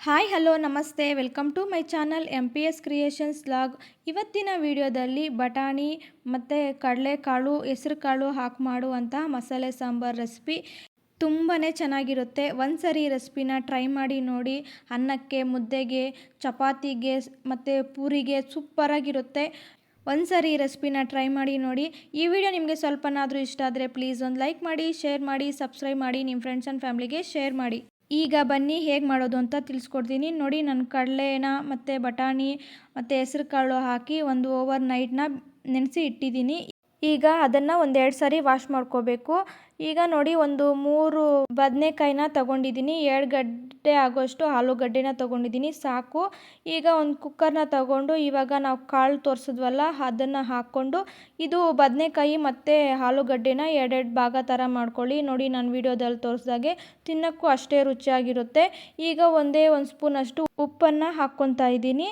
Hi, hello, ನಮಸ್ತೆ. Welcome to my channel M P S creations vlog ಇವತ್ತಿನ ವಿಡಿಯೋದಲ್ಲಿ ಬಟಾಣಿ ಮತ್ತು ಕಡಲೆಕಾಳು, ಹೆಸರುಕಾಳು ಹಾಕಿ ಮಾಡುವಂಥ ಮಸಾಲೆ ಸಾಂಬಾರು ರೆಸಿಪಿ ತುಂಬಾ ಚೆನ್ನಾಗಿರುತ್ತೆ. ಒಂದು ಸರಿ ರೆಸಿಪಿನ ಟ್ರೈ ಮಾಡಿ ನೋಡಿ. ಅನ್ನಕ್ಕೆ, ಮುದ್ದೆಗೆ, ಚಪಾತಿಗೆ ಮತ್ತು ಪೂರಿಗೆ ಸೂಪರಾಗಿರುತ್ತೆ. ಒಂದು ಸರಿ ರೆಸಿಪಿನ ಟ್ರೈ ಮಾಡಿ ನೋಡಿ. ಈ ವಿಡಿಯೋ ನಿಮಗೆ ಸ್ವಲ್ಪನಾದರೂ ಇಷ್ಟ ಆದರೆ ಪ್ಲೀಸ್ ಒಂದು ಲೈಕ್ ಮಾಡಿ ಶೇರ್ ಮಾಡಿ ಸಬ್ಸ್ಕ್ರೈಬ್ ಮಾಡಿ ನಿಮ್ಮ ಫ್ರೆಂಡ್ಸ್ ಆ್ಯಂಡ್ ಫ್ಯಾಮ್ಲಿಗೆ ಶೇರ್ ಮಾಡಿ. ಈಗ ಬನ್ನಿ, ಹೇಗೆ ಮಾಡೋದು ಅಂತ ತಿಳಿಸ್ಕೊಡ್ತೀನಿ. ನೋಡಿ, ನಾನು ಕಡಲೆನ ಮತ್ತು ಬಟಾಣಿ ಮತ್ತು ಹೆಸ್ರು ಕಾಳು ಹಾಕಿ ಒಂದು ಓವರ್ ನೈಟ್ನ ನೆನೆಸಿ ಇಟ್ಟಿದ್ದೀನಿ. ಈಗ ಅದನ್ನು ಒಂದೆರಡು ಸಾರಿ ವಾಶ್ ಮಾಡ್ಕೋಬೇಕು. ಈಗ ನೋಡಿ ಒಂದು ಮೂರು ಬದನೆಕಾಯಿನ ತಗೊಂಡಿದ್ದೀನಿ ಎರಡು ಗಡ್ಡೆ ಆಗೋಷ್ಟು ಆಲೂಗಡ್ಡೆನ ತಗೊಂಡಿದ್ದೀನಿ ಸಾಕು. ಈಗ ಒಂದು ಕುಕ್ಕರ್ನ ತಗೊಂಡು ಇವಾಗ ನಾವು ಕಾಳು ತೋರಿಸಿದ್ವಲ್ಲ, ಅದನ್ನು ಹಾಕ್ಕೊಂಡು ಇದು ಬದನೆಕಾಯಿ ಮತ್ತು ಆಲೂಗಡ್ಡೆನ ಎರಡೆರಡು ಭಾಗ ಥರ ಮಾಡ್ಕೊಳ್ಳಿ. ನೋಡಿ ನಾನು ವಿಡಿಯೋದಲ್ಲಿ ತೋರಿಸ್ದಾಗೆ ತಿನ್ನೋಕ್ಕೂ ಅಷ್ಟೇ ರುಚಿಯಾಗಿರುತ್ತೆ. ಈಗ ಒಂದೇ ಒಂದು ಸ್ಪೂನಷ್ಟು ಉಪ್ಪನ್ನು ಹಾಕ್ಕೊತಾ ಇದ್ದೀನಿ.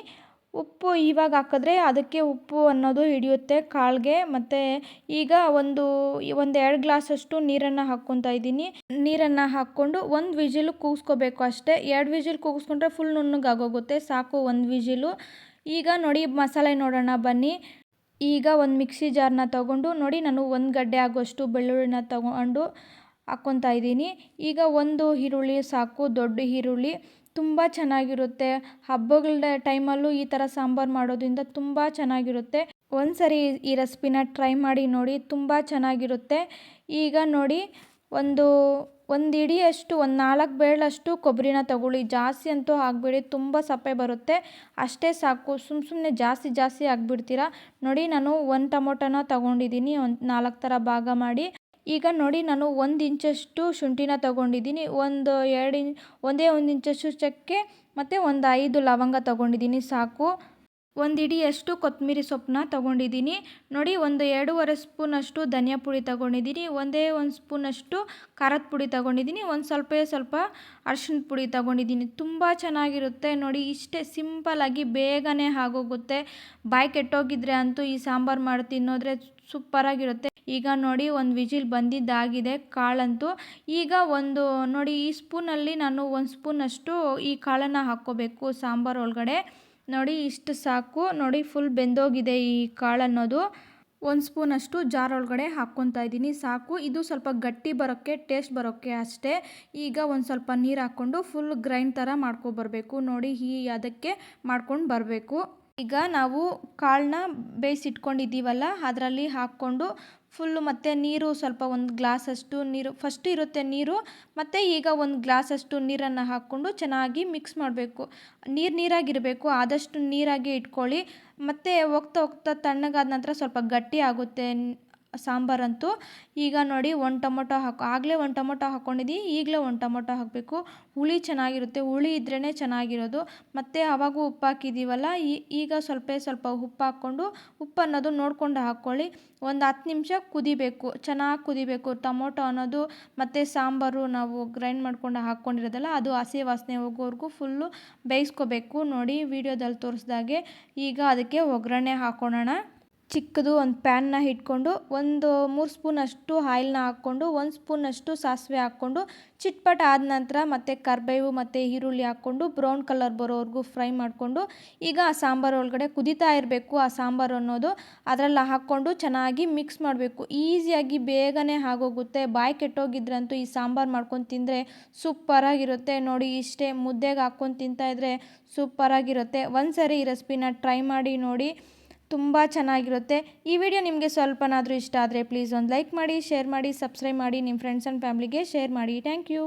ಉಪ್ಪು ಇವಾಗ ಹಾಕಿದ್ರೆ ಅದಕ್ಕೆ ಉಪ್ಪು ಅನ್ನೋದು ಹಿಡಿಯುತ್ತೆ ಕಾಳಿಗೆ. ಮತ್ತು ಈಗ ಒಂದು ಒಂದು ಎರಡು ಗ್ಲಾಸಷ್ಟು ನೀರನ್ನು ಹಾಕ್ಕೊತಾ ಇದ್ದೀನಿ. ನೀರನ್ನು ಹಾಕ್ಕೊಂಡು ಒಂದು ವಿಜಿಲು ಕೂಗಿಸ್ಕೋಬೇಕು ಅಷ್ಟೇ. ಎರಡು ವಿಜಿಲ್ ಕೂಗಿಸ್ಕೊಂಡ್ರೆ ಫುಲ್ ನುಣ್ಣಗಾಗೋಗುತ್ತೆ. ಸಾಕು ಒಂದು ವಿಜಿಲು. ಈಗ ನೋಡಿ ಮಸಾಲೆ ನೋಡೋಣ ಬನ್ನಿ. ಈಗ ಒಂದು ಮಿಕ್ಸಿ ಜಾರ್ನ ತಗೊಂಡು ನೋಡಿ ನಾನು ಒಂದು ಗಡ್ಡೆ ಆಗೋಷ್ಟು ಬೆಳ್ಳುಳ್ಳಿನ ತಗೊಂಡು ಹಾಕ್ಕೊತಾ ಇದ್ದೀನಿ. ಈಗ ಒಂದು ಈರುಳ್ಳಿ ಸಾಕು, ದೊಡ್ಡ ಈರುಳ್ಳಿ. ತುಂಬ ಚೆನ್ನಾಗಿರುತ್ತೆ. ಹಬ್ಬಗಳ ಟೈಮಲ್ಲೂ ಈ ಥರ ಸಾಂಬಾರು ಮಾಡೋದ್ರಿಂದ ತುಂಬ ಚೆನ್ನಾಗಿರುತ್ತೆ. ಒಂದು ಸರಿ ಈ ರೆಸಿಪಿನ ಟ್ರೈ ಮಾಡಿ ನೋಡಿ ತುಂಬ ಚೆನ್ನಾಗಿರುತ್ತೆ. ಈಗ ನೋಡಿ ಒಂದು ಒಂದು ಇಡಿಯಷ್ಟು, ಒಂದು ನಾಲ್ಕು ಬೇಳಷ್ಟು ಕೊಬ್ಬರಿನ ತಗೊಳ್ಳಿ. ಜಾಸ್ತಿ ಅಂತೂ ಆಗಬೇಡಿ, ತುಂಬ ಸಪ್ಪೆ ಬರುತ್ತೆ. ಅಷ್ಟೇ ಸಾಕು ಸುಮ್ಮ ಸುಮ್ಮನೆ ಜಾಸ್ತಿ ಜಾಸ್ತಿ ಹಾಕ್ಬಿಡ್ತೀರಾ ನೋಡಿ ನಾನು ಒಂದು ಟೊಮೊಟೊನ ತಗೊಂಡಿದ್ದೀನಿ ಒಂದು ನಾಲ್ಕು ಥರ ಭಾಗ ಮಾಡಿ. ಈಗ ನೋಡಿ ನಾನು ಒಂದು ಇಂಚಷ್ಟು ಶುಂಠಿನ ತಗೊಂಡಿದ್ದೀನಿ. ಒಂದು ಎರಡು ಇನ್, ಒಂದೇ ಒಂದು ಇಂಚಷ್ಟು ಚಕ್ಕೆ ಮತ್ತು ಒಂದು ಐದು ಲವಂಗ ತಗೊಂಡಿದ್ದೀನಿ. ಸಾಕು. ಒಂದು ಇಡಿಯಷ್ಟು ಕೊತ್ತಂಬರಿ ಸೊಪ್ಪನ್ನ ತೊಗೊಂಡಿದ್ದೀನಿ. ನೋಡಿ ಒಂದು ಎರಡೂವರೆ ಸ್ಪೂನಷ್ಟು ಧನಿಯಾ ಪುಡಿ ತೊಗೊಂಡಿದ್ದೀನಿ. ಒಂದೇ ಒಂದು ಸ್ಪೂನಷ್ಟು ಖಾರದ ಪುಡಿ ತೊಗೊಂಡಿದ್ದೀನಿ. ಒಂದು ಸ್ವಲ್ಪ ಸ್ವಲ್ಪ ಅರ್ಶಿನ ಪುಡಿ ತೊಗೊಂಡಿದ್ದೀನಿ. ತುಂಬ ಚೆನ್ನಾಗಿರುತ್ತೆ. ನೋಡಿ ಇಷ್ಟೇ ಸಿಂಪಲ್ಲಾಗಿ ಬೇಗನೆ ಆಗೋಗುತ್ತೆ. ಬಾಯಿ ಕೆಟ್ಟೋಗಿದ್ರೆ ಅಂತೂ ಈ ಸಾಂಬಾರು ಮಾಡಿ ತಿನ್ನೋದ್ರೆ ಸೂಪರಾಗಿರುತ್ತೆ. ಈಗ ನೋಡಿ ಒಂದು ವಿಜಿಲ್ ಬಂದಿದ್ದಾಗಿದೆ ಕಾಳಂತೂ. ಈಗ ಒಂದು ನೋಡಿ ಈ ಸ್ಪೂನಲ್ಲಿ ನಾನು ಒಂದು ಸ್ಪೂನಷ್ಟು ಈ ಕಾಳನ್ನು ಹಾಕ್ಕೋಬೇಕು ಸಾಂಬಾರು ಒಳಗಡೆ. ನೋಡಿ ಇಷ್ಟು ಸಾಕು. ನೋಡಿ ಫುಲ್ ಬೆಂದೋಗಿದೆ ಈ ಕಾಳು ಅನ್ನೋದು. ಒಂದು ಸ್ಪೂನಷ್ಟು ಜಾರ್ ಒಳಗಡೆ ಹಾಕ್ಕೊತಾ ಇದ್ದೀನಿ. ಸಾಕು. ಇದು ಸ್ವಲ್ಪ ಗಟ್ಟಿ ಬರೋಕ್ಕೆ, ಟೇಸ್ಟ್ ಬರೋಕ್ಕೆ ಅಷ್ಟೇ. ಈಗ ಒಂದು ಸ್ವಲ್ಪ ನೀರು ಹಾಕ್ಕೊಂಡು ಫುಲ್ ಗ್ರೈಂಡ್ ಥರ ಮಾಡ್ಕೊಬರ್ಬೇಕು ನೋಡಿ ಈ ಅದಕ್ಕೆ ಮಾಡ್ಕೊಂಡು ಬರಬೇಕು. ಈಗ ನಾವು ಕಾಳನ್ನ ಬೇಯಿಸಿಟ್ಕೊಂಡಿದ್ದೀವಲ್ಲ, ಅದರಲ್ಲಿ ಹಾಕ್ಕೊಂಡು ಫುಲ್ಲು ಮತ್ತು ನೀರು ಸ್ವಲ್ಪ ಒಂದು ಗ್ಲಾಸಷ್ಟು ನೀರು ಫಸ್ಟ್ ಇರುತ್ತೆ ನೀರು, ಮತ್ತು ಈಗ ಒಂದು ಗ್ಲಾಸಷ್ಟು ನೀರನ್ನು ಹಾಕ್ಕೊಂಡು ಚೆನ್ನಾಗಿ ಮಿಕ್ಸ್ ಮಾಡಬೇಕು. ನೀರು ನೀರಾಗಿರಬೇಕು, ಆದಷ್ಟು ನೀರಾಗಿ ಇಟ್ಕೊಳ್ಳಿ. ಮತ್ತು ಹೋಗ್ತಾ ಹೋಗ್ತಾ ತಣ್ಣಗಾದ ನಂತರ ಸ್ವಲ್ಪ ಗಟ್ಟಿ ಆಗುತ್ತೆ. ಸಾಂಬಾರಂತೂ ಈಗ ನೋಡಿ ಒಂದು ಟೊಮೊಟೊ ಹಾಕಿ, ಆಗಲೇ ಒಂದು ಟೊಮೊಟೊ ಹಾಕ್ಕೊಂಡಿದ್ದೀನಿ ಈಗಲೇ ಒಂದು ಟೊಮೊಟೊ ಹಾಕಬೇಕು. ಹುಳಿ ಚೆನ್ನಾಗಿರುತ್ತೆ, ಹುಳಿ ಇದ್ರೇ ಚೆನ್ನಾಗಿರೋದು. ಮತ್ತು ಆವಾಗೂ ಉಪ್ಪು ಹಾಕಿದ್ದೀವಲ್ಲ ಈಗ ಸ್ವಲ್ಪ ಸ್ವಲ್ಪ ಉಪ್ಪು ಹಾಕ್ಕೊಂಡು, ಉಪ್ಪು ಅನ್ನೋದು ನೋಡಿಕೊಂಡು ಹಾಕ್ಕೊಳ್ಳಿ ಒಂದು ಹತ್ತು ನಿಮಿಷ ಕುದಿಬೇಕು, ಚೆನ್ನಾಗಿ ಕುದಿಬೇಕು. ಟೊಮೊಟೊ ಅನ್ನೋದು ಮತ್ತು ಸಾಂಬಾರು ನಾವು ಗ್ರೈಂಡ್ ಮಾಡ್ಕೊಂಡು ಹಾಕ್ಕೊಂಡಿರೋದಲ್ಲ ಅದು ಹಸಿ ವಾಸನೆ ಹೋಗೋವರೆಗೂ ಫುಲ್ಲು ಬೇಯಿಸ್ಕೋಬೇಕು. ನೋಡಿ, ವಿಡಿಯೋದಲ್ಲಿ ತೋರಿಸ್ದಾಗೆ ಈಗ ಅದಕ್ಕೆ ಒಗ್ಗರಣೆ ಹಾಕ್ಕೊಳ್ಳೋಣ ಚಿಕ್ಕದು ಒಂದು ಪ್ಯಾನ್ನ ಇಟ್ಕೊಂಡು ಒಂದು ಮೂರು ಸ್ಪೂನಷ್ಟು ಆಯಿಲ್ನ ಹಾಕ್ಕೊಂಡು, ಒಂದು ಸ್ಪೂನಷ್ಟು ಸಾಸಿವೆ ಹಾಕ್ಕೊಂಡು, ಚಿಟ್ಪಟ್ ಆದ ನಂತರ ಮತ್ತು ಕರಿಬೇವು ಮತ್ತು ಈರುಳ್ಳಿ ಹಾಕ್ಕೊಂಡು, ಬ್ರೌನ್ ಕಲರ್ ಬರೋವರೆಗೂ ಫ್ರೈ ಮಾಡಿಕೊಂಡು, ಈಗ ಆ ಸಾಂಬಾರು ಒಳಗಡೆ ಕುದೀತಾ ಇರಬೇಕು ಆ ಸಾಂಬಾರು ಅನ್ನೋದು. ಅದರಲ್ಲಿ ಹಾಕ್ಕೊಂಡು ಚೆನ್ನಾಗಿ ಮಿಕ್ಸ್ ಮಾಡಬೇಕು. ಈಸಿಯಾಗಿ ಬೇಗನೆ ಆಗೋಗುತ್ತೆ. ಬಾಯಿ ಕೆಟ್ಟೋಗಿದ್ರಂತೂ ಈ ಸಾಂಬಾರು ಮಾಡ್ಕೊಂಡು ತಿಂದರೆ ಸೂಪರಾಗಿರುತ್ತೆ. ನೋಡಿ, ಇಷ್ಟೇ ಮುದ್ದೆಗೆ ಹಾಕ್ಕೊಂಡು ತಿಂತಾಯಿದ್ರೆ ಸೂಪರಾಗಿರುತ್ತೆ. ಒಂದು ಸರಿ ಈ ರೆಸಿಪಿನ ಟ್ರೈ ಮಾಡಿ ನೋಡಿ. ತುಂಬ ಚೆನ್ನಾಗಿರುತ್ತೆ. ಈ ವಿಡಿಯೋ ನಿಮಗೆ ಸ್ವಲ್ಪನಾದರೂ ಇಷ್ಟ ಆದರೆ ಪ್ಲೀಸ್ ಒಂದು ಲೈಕ್ ಮಾಡಿ ಶೇರ್ ಮಾಡಿ ಸಬ್ಸ್ಕ್ರೈಬ್ ಮಾಡಿ ನಿಮ್ಮ ಫ್ರೆಂಡ್ಸ್ ಆ್ಯಂಡ್ ಫ್ಯಾಮ್ಲಿಗೆ ಶೇರ್ ಮಾಡಿ. Thank you